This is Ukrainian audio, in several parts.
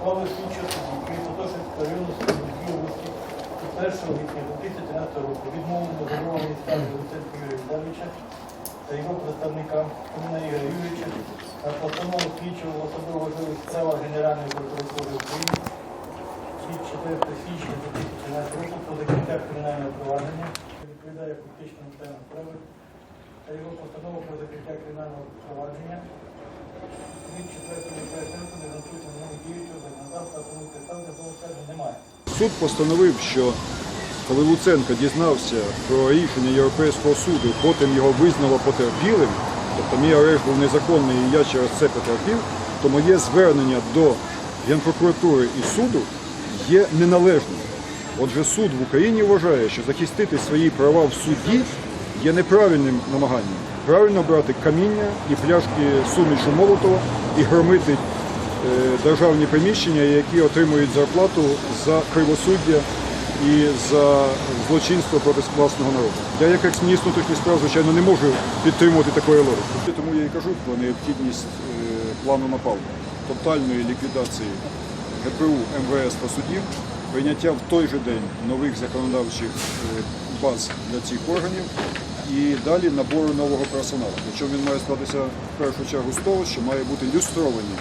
склали слідчого судді Києво-Святошинського району Сумської області від 1 липня 2013 року відмовлено заборонений ставлю Луценко Юрія Віталійовича та його представника Коміна Ігоря Юрійовича на постанову слідчого особливо важливих справах Генеральної прокуратури України від 4 січня 2013 року про закриття кримінального провадження, що відповідає фактичним станам справи, та його постанову про закриття кримінального провадження від 4 липня не гарантується новим діючого законодавства, тому підстав для того скарги немає. Суд постановив, що коли Луценко дізнався про рішення Європейського суду, потім його визнало потерпілим, тобто мій арешт був незаконний і я через це потерпів, то моє звернення до Генпрокуратури і суду є неналежним. Отже, суд в Україні вважає, що захистити свої права в суді є неправильним намаганням. Правильно брати каміння і пляшки сумішу Молотова і громити державні приміщення, які отримують зарплату за кривосуддя і за злочинство проти власного народу. Я як екс-міністр внутрішніх справ, звичайно, не можу підтримувати такої логіки. Тому я і кажу про необхідність е, плану напалку, тотальної ліквідації ГПУ, МВС та судів, прийняття в той же день нових законодавчих е, баз для цих органів і далі набору нового персоналу. Причому він має складатися в першу чергу з того, що має бути люстровані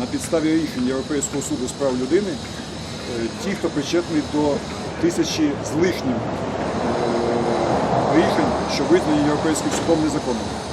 на підставі рішень Європейського суду з прав людини е, ті, хто причетний до тисячі з лишнім е, рішень, що визнані Європейським судом незаконними.